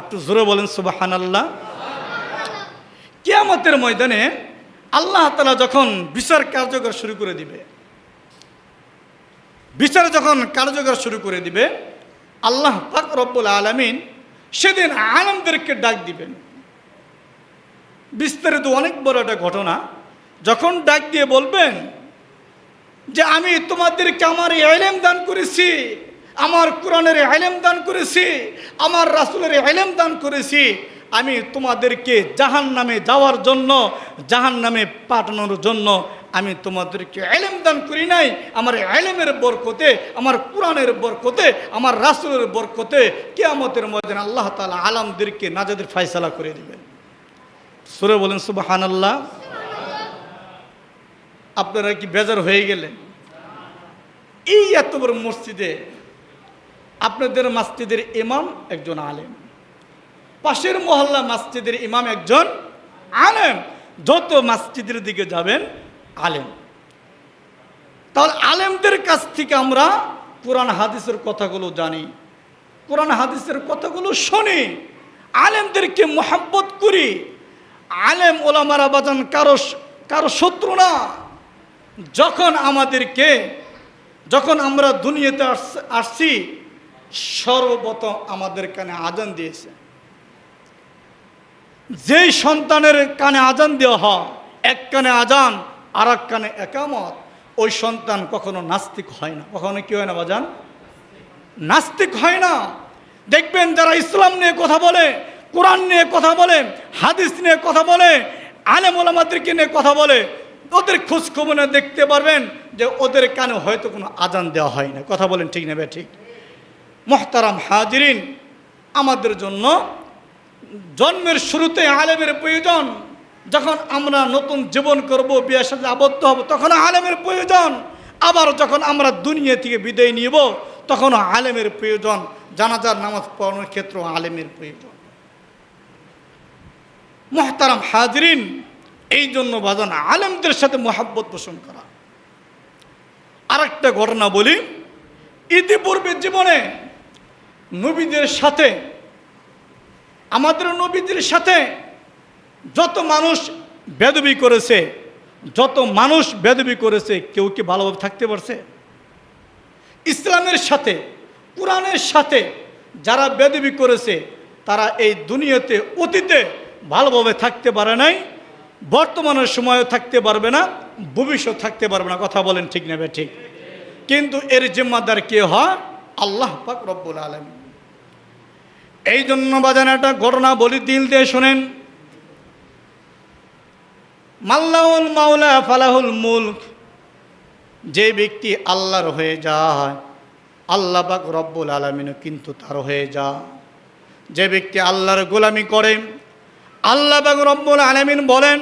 একটু জোরে বলেন সুবাহান আল্লাহ কেয়ামতের ময়দানে আল্লাহ তালা যখন বিচার কার্যকর শুরু করে দিবে, বিচার যখন কার্যকর শুরু করে দিবে, আল্লাহ পাক রব্বুল আলমিন সেদিন আলমদেরকে ডাক দিবেন। বিস্তারিত অনেক বড় একটা ঘটনা, যখন ডাক দিয়ে বলবেন যে, আমি তোমাদেরকে আমার এলেম দান করেছি। আমার কোরআনের এলেম দান করেছি, আমার রাসুলের এলেম দান করেছি, আমি তোমাদেরকে জাহান নামে যাওয়ার জন্য জাহান নামে পাঠানোর জন্য আমি তোমাদেরকে এলেম দান করি নাই। আমার এলেমের বরকতে, আমার কোরআনের বরকতে, আমার রাসুলের বরকতে কেয়ামতের মধ্যে আল্লাহ তালা আলামদেরকে নাজাদের ফায়সালা করে দিবেন। সুরে বলেন সুবাহান আল্লাহ আপনারা কি বেজার হয়ে গেলেন? এই এত বড় মসজিদে আপনাদের মসজিদের ইমাম একজন আলেম। পাশের মহল্লা মসজিদের ইমাম একজন আলেম। যত মসজিদের দিকে যাবেন আলেম। তাহলে আলেমদের কাছ থেকে আমরা কোরআন হাদিসের কথাগুলো জানি। কোরআন হাদিসের কথাগুলো শুনি। আলেমদেরকে মোহাব্বত করি। আলেম ওলামারা বাজান কারও কারও শত্রু না। যখন আমাদেরকে, যখন আমরা দুনিয়াতে আস- আসছি সর্বপ্রথম আমাদের কানে আজান দিয়েছে। যেই সন্তানের কানে আজান দেওয়া হয়, এক কানে আজান আর এক কানে একামত, ওই সন্তান কখনো নাস্তিক হয় না। কখনো কি হয় না, বাজান? নাস্তিক হয় না। দেখবেন যারা ইসলাম নিয়ে কথা বলে, কোরআন নিয়ে কথা বলে, হাদিস নিয়ে কথা বলে, আলেম ওলামাদেরকে নিয়ে কথা বলে, ওদের খোঁজ খবর নিয়ে দেখতে পারবেন যে ওদের কানে হয়তো কোনো আজান দেওয়া হয় না। কথা বলেন ঠিক নেবে ঠিক? মোহতারাম হাজরিন, আমাদের জন্য জন্মের শুরুতে আলেমের প্রয়োজন। যখন আমরা নতুন জীবন করব, বিয়ের সাথে আবদ্ধ হব, তখন আলেমের প্রয়োজন। আবার যখন আমরা দুনিয়া থেকে বিদায় নিব, তখন আলেমের প্রয়োজন। জানাজার নামাজ পড়ানোর ক্ষেত্রেও আলেমের প্রয়োজন। মোহতারাম হাজরিন, এই জন্য বাজান আলেমদের সাথে মোহাব্বত পোষণ করা। আরেকটা ঘটনা বলি, ইতিপূর্বে জীবনে নবীদের সাথে আমাদের নবীদের সাথে যত মানুষ বেদবি করেছে, যত মানুষ বেদবি করেছে, কেউ কি ভালোভাবে থাকতে পারছে? ইসলামের সাথে, কোরআনের সাথে যারা বেদবি করেছে, তারা এই দুনিয়াতে অতীতে ভালোভাবে থাকতে পারে নাই, বর্তমানের সময়ও থাকতে পারবে না, ভবিষ্যৎ থাকতে পারবে না। কথা বলেন ঠিক নেবে ঠিক? কিন্তু এর জিম্মাদার কে হয়? আল্লাহ পাক রব্বুল আলম এই জন্য বাজান একটা ঘটনা বলি দিল দিয়ে শোনেন। মাল্লাহুল মাওলা, ফালাহুল মুলক, যে ব্যক্তি আল্লাহর হয়ে যায়, আল্লাহ পাক রব্বুল আলমিনও কিন্তু তার হয়ে যা যে ব্যক্তি আল্লাহর গোলামি করে, আল্লাহ পাক রব্বুল আলমিন বলেন,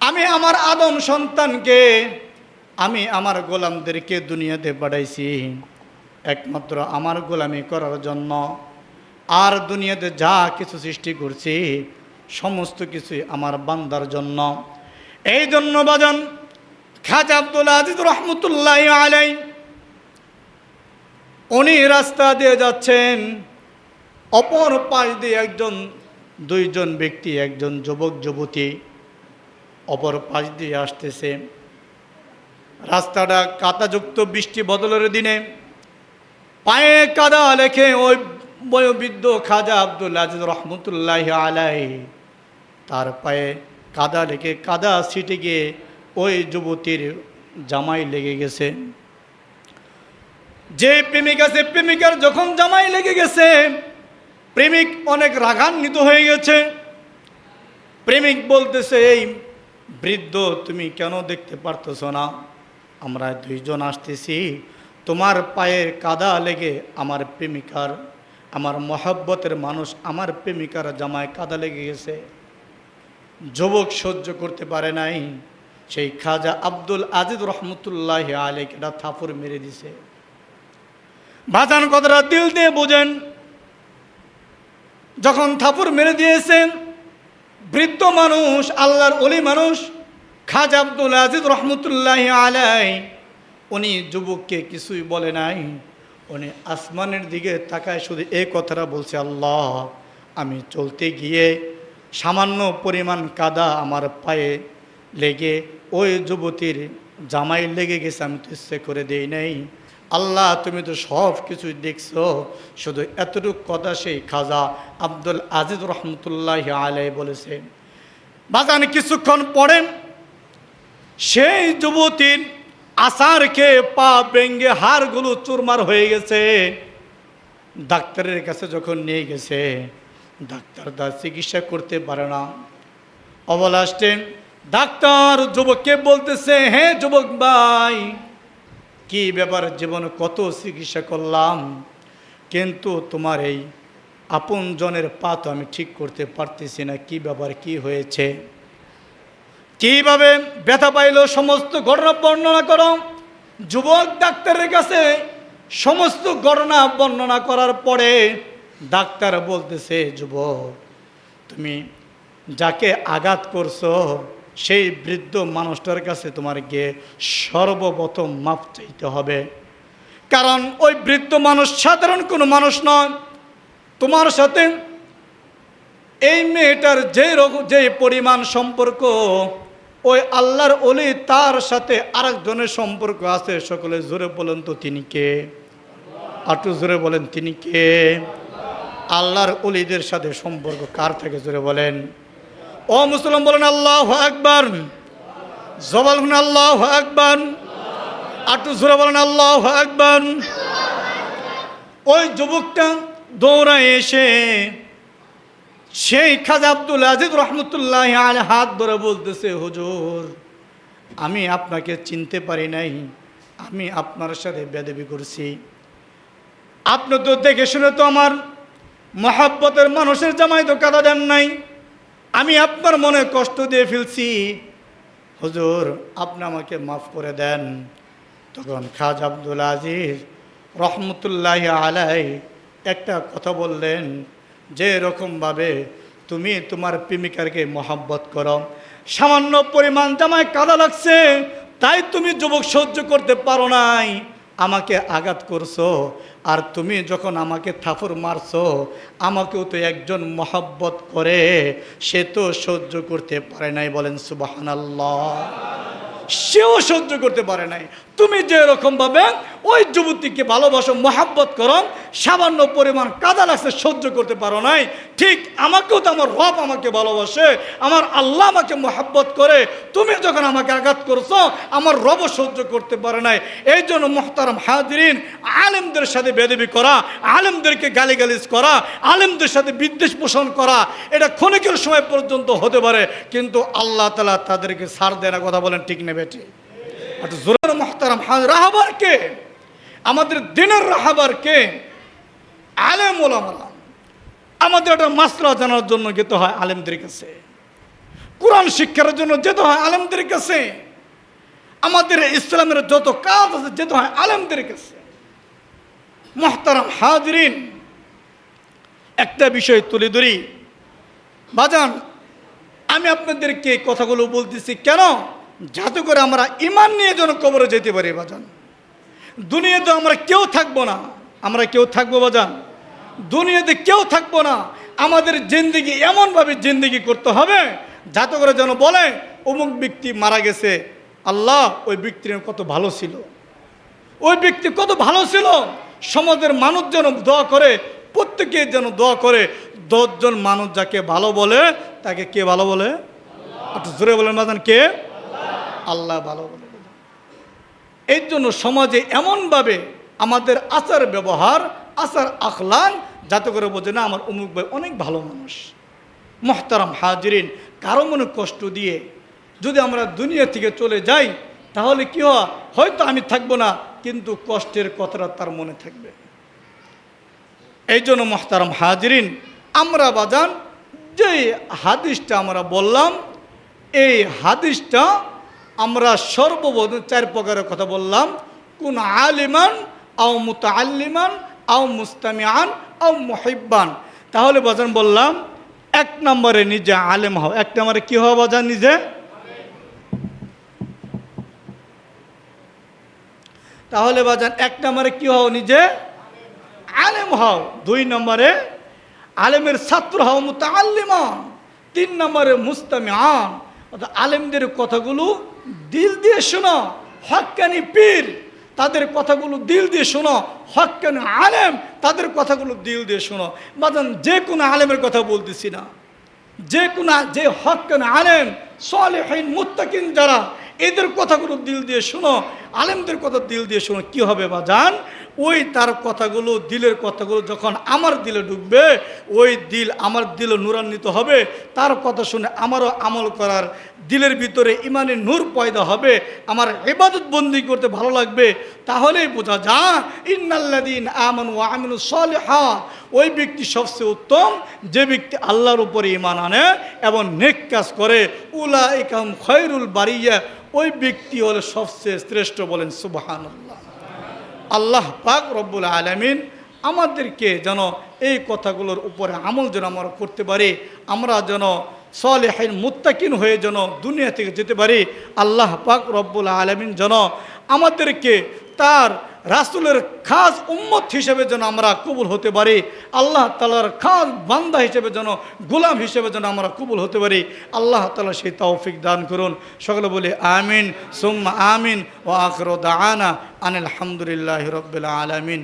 আমি আমার আদম সন্তানকে, আমি আমার গোলামদেরকে দুনিয়াতে পাঠাইছি। একমাত্র আমার গোলামি করার জন্য। আর দুনিয়াতে যা কিছু সৃষ্টি করছি, সমস্ত কিছুই আমার বান্দার জন্য। এই জন্য বাজান, খাজা আব্দুল আজিজ রহমতুল্লাহ আলাই উনি রাস্তা দিয়ে যাচ্ছেন, অপর পাশ দিয়ে একজন, দুইজন ব্যক্তি, একজন যুবক, যুবতী অপর পাশ দিয়ে আসতেছে। রাস্তাটা কাদাযুক্ত বৃষ্টি বদলের দিনে পায়ে কাদা লেখে ওই বয়োবৃদ্ধ খাজা আব্দুল আজিজ রহমতুল্লাহ আলাই তার পায়ে কাদা লেখে, কাদা ছিটে গিয়ে ওই যুবতীর জামাই লেগে গেছে। যে প্রেমিক আছে, প্রেমিকার যখন জামাই লেগে গেছে, প্রেমিক অনেক রাগান্বিত হয়ে গেছে। প্রেমিক বলতেছে, এই বৃদ্ধ, তুমি কেন দেখতে পারতেছ না? আমরা দুইজন আসতেছি তোমার পায়ের কাদা লেগে আমার প্রেমিকার, আমার মহাব্বতের মানুষ আমার প্রেমিকার জামায় কাদা লেগে গেছে। যুবক সহ্য করতে পারে নাই। সেই খাজা আব্দুল আজিদ রহমতুল্লাহ আলেক এটা থাপুর মেরে দিছে। বাজান কথাটা দিল দিয়ে বোঝেন, যখন থাপুর মেরে দিয়েছেন, বৃদ্ধ মানুষ, আল্লাহর অলি মানুষ, খাজা আব্দুল আজিজ রহমতুল্লাহ আলাই উনি যুবককে কিছুই বলে নাই। উনি আসমানের দিকে তাকায় শুধু এই কথাটা বলছে, আল্লাহ, আমি চলতে গিয়ে সামান্য পরিমাণ কাদা আমার পায়ে লেগে, ওই যুবতীর জামাই লেগে গেছে, আমি তো ইচ্ছে করে দেই নাই। আল্লাহ, তুমি তো সব কিছুই দেখছ, শুধু এতটুকু কথা সেই খাজা আব্দুল আজিজ রহমতুল্লাহ আলাই বলেছে। বাজান কিছুক্ষণ পরে সেই যুবতীর আসার খেয়ে পা বেঙ্গে হাড়গুলো চুরমার হয়ে গেছে। ডাক্তারের কাছে যখন নিয়ে গেছে, ডাক্তার তার চিকিৎসা করতে পারে না। অবলাস্টে ডাক্তার, যুবককে বলতেছে হ্যাঁ যুবক ভাই, কি ব্যাপার জীবনে কত চিকিৎসা করলাম? কিন্তু তোমার এই আপন জনের পা তো আমি ঠিক করতে পারতেছি না, কি ব্যাপার, কি হয়েছে? কীভাবে ব্যথা পাইলো, সমস্ত ঘটনা বর্ণনা করো। যুবক ডাক্তারের কাছে সমস্ত ঘটনা বর্ণনা করার পরে ডাক্তার বলতেছে, যুবক, তুমি যাকে আঘাত করছ, সেই বৃদ্ধ মানুষটার কাছে তোমার গিয়ে সর্বপ্রথম মাপ চাইতে হবে। কারণ ওই বৃদ্ধ মানুষ সাধারণ কোনো মানুষ নয়। তোমার সাথে এই মেয়েটার যে রকম, যে পরিমাণ সম্পর্ক ওই আল্লাহর অলি তার সাথে আরেকজনের সম্পর্ক আছে। সকলে জোরে বলেন তো, তিনি কে? আটু জোরে বলেন, তিনি কে? আল্লাহর অলিদের সাথে সম্পর্ক কার থেকে? জোরে বলেন। ও মুসলমান বলেন, আল্লাহ আকবর। জবাল আল্লাহ আকবর। আটু জোরে বলেন, আল্লাহ আকবর। ওই যুবকটা দৌড়ায় এসে সেই খাজা আব্দুল আজিজ রহমতুল্লাহ আলে হাত ধরে বলতেছে, হুজুর, আমি আপনাকে চিনতে পারি নাই। আমি আপনার সাথে বেদবি করছি। আপনি তো দেখে শুনে তো আমার মহাব্বতের মানুষের জামাই তো কাদা দেন নাই। আমি আপনার মনে কষ্ট দিয়ে ফেলছি। হুজুর, আপনি আমাকে মাফ করে দেন। তখন খাজ আব্দুল আজিজ রহমতুল্লাহ আলাই একটা কথা বললেন। যে রকমভাবে তুমি তোমার প্রেমিকারকে মহাব্বত করো। সামান্য পরিমাণ জামায় কাদা লাগছে, তাই তুমি যুবক সহ্য করতে পারো নাই। আমাকে আঘাত করছ, আর তুমি যখন আমাকে থাপড় মারছো, আমাকেও তো একজন মহাব্বত করে, সে তো সহ্য করতে পারে নাই বলেন সুবাহানাল্লাহ। সেও সহ্য করতে পারে নাই। তুমি যে রকমভাবে ওই যুবতীকে ভালোবাসো, মহাব্বত করো, সামান্য পরিমাণ কাদা লাগছে সহ্য করতে পারো নাই। ঠিক আমাকেও তো আমার রব আমাকে ভালোবাসে, আমার আল্লাহ আমাকে মহাব্বত করে। তুমি যখন আমাকে আঘাত করছ, আমার রবও সহ্য করতে পারে নাই। এই জন্য মোহতারাম হাজরিন, আলেমদের সাথে বেদবি করা, আলেমদেরকে গালিগালিজ করা, আলেমদের সাথে বিদ্বেষ পোষণ করা, এটা ক্ষণিকের সময় পর্যন্ত হতে পারে, কিন্তু আল্লাহ তালা তাদেরকে সার দেয় না, কথা বলেন ঠিক নেবে ঠিক আর জোরের মোহতারাম রাহাবার কে? আমাদের দিনের রাহাবার কে? আলেম ওলামারা। আমাদের একটা মাসলা জানার জন্য যেতে হয় আলেমদের কাছে। কোরআন শিক্ষার জন্য যেতে হয় আলেমদের কাছে। আমাদের ইসলামের যত কাজ আছে যেতে হয় আলেমদের কাছে। মোহতারাম হাজরিন, একটা বিষয় তুলে ধরি। বাজান, আমি আপনাদেরকে কথাগুলো বলতেছি কেন? যাতে করে আমরা ইমান নিয়ে যেন কবরে যেতে পারি বাজান। দুনিয়াতে আমরা কেউ থাকব না। আমরা কেউ থাকব বাজান। দুনিয়াতে কেউ থাকব না। আমাদের জিন্দিগি এমনভাবে জিন্দিগি করতে হবে, যাতে করে যেন বলে, অমুক ব্যক্তি মারা গেছে। আল্লাহ ওই ব্যক্তির কত ভালো ছিল। ওই ব্যক্তি কত ভালো ছিল। সমাজের মানুষ যেন দোয়া করে, প্রত্যেকে যেন দোয়া করে। দশজন মানুষ যাকে ভালো বলে, তাকে কে ভালো বলে? একটু জোরে বলেন বাজান, কে? আল্লাহ ভালো বলে। এই জন্য সমাজে এমনভাবে আমাদের আচার ব্যবহার, আচার আখলান, যাতে করে বোঝে, না, আমার অমুক ভাই অনেক ভালো মানুষ। মোহতারাম হাজরিন। কারও মনে কষ্ট দিয়ে যদি আমরা দুনিয়া থেকে চলে যাই, তাহলে কি হয়? হয়তো আমি থাকব না, কিন্তু কষ্টের কথাটা তার মনে থাকবে। এই জন্য মোহতারাম হাজরিন, আমরা বাজান যে হাদিসটা আমরা বললাম, এই হাদিসটা আমরা সর্ববোধ চার প্রকারের কথা বললাম। কোন আলিমান, আও মুতাআল্লিমান, আও মুস্তামিয়ান আও মহিব্বান। তাহলে বাজান বললাম, এক নম্বরে নিজে আলেম হও। এক নম্বরে কী হওয়া বাজান নিজে? তাহলে বাজান এক নম্বরে কী হও নিজে? আলেম হও। দুই নম্বরে আলেমের ছাত্র হও মুতাআল্লিমান। তিন নম্বরে মুস্তামি আন আলেমদের কথাগুলো দিল দিয়ে শোনো, হক্কানি পীর, তাদের কথাগুলো দিল দিয়ে শোনো, হক্কানি আলেম, তাদের কথাগুলো দিল দিয়ে শোনো। বাদান যে কোনো আলেমের কথা বলতেছি না। যে কোনো, যে হক্কানি আলেম, সলেহীন, মুত্তাকিন যারা, এদের কথাগুলো দিল দিয়ে শোনো, আলেমদের কথা দিল দিয়ে শোনো, কী হবে বা ওই তার কথাগুলো, দিলের কথাগুলো যখন আমার দিলে ঢুকবে ওই দিল আমার দিলে নূরান্বিত হবে। তার কথা শুনে আমারও আমল করার দিলের ভিতরে ইমানে নূর পয়দা হবে। আমার ইবাদত বন্দি করতে ভালো লাগবে। তাহলেই বোঝা যা ইন্নাল্লাদিন আমন ও আমিনু সলেহাত। ওই ব্যক্তি সবচেয়ে উত্তম, যে ব্যক্তি আল্লাহর উপরে ইমান আনে এবং নেক কাজ করে। উলা ইকাম খয়রুল বাড়িয়া ওই ব্যক্তি হলে সবচেয়ে শ্রেষ্ঠ বলেন সুবাহান আল্লাহ পাক রব্বুল আলমিন আমাদেরকে যেন এই কথাগুলোর উপরে আমল যেন আমরা করতে পারি, আমরা যেন সলেহাইন মুত্তাকিন হয়ে যেন দুনিয়া থেকে যেতে পারি, আল্লাহ পাক রব্বুল আলমিন যেন আমাদেরকে তার রাসুলের খাস উম্মত হিসেবে যেন আমরা কবুল হতে পারি, আল্লাহ তালার খাস বান্দা হিসেবে যেন, গোলাম হিসেবে যেন আমরা কবুল হতে পারি, আল্লাহ তালা সেই তৌফিক দান করুন। সকলে বলি আমিন, সুম্মা আমিন ও আখর দানা আনিল আলহামদুলিল্লাহ রবিল আলমিন।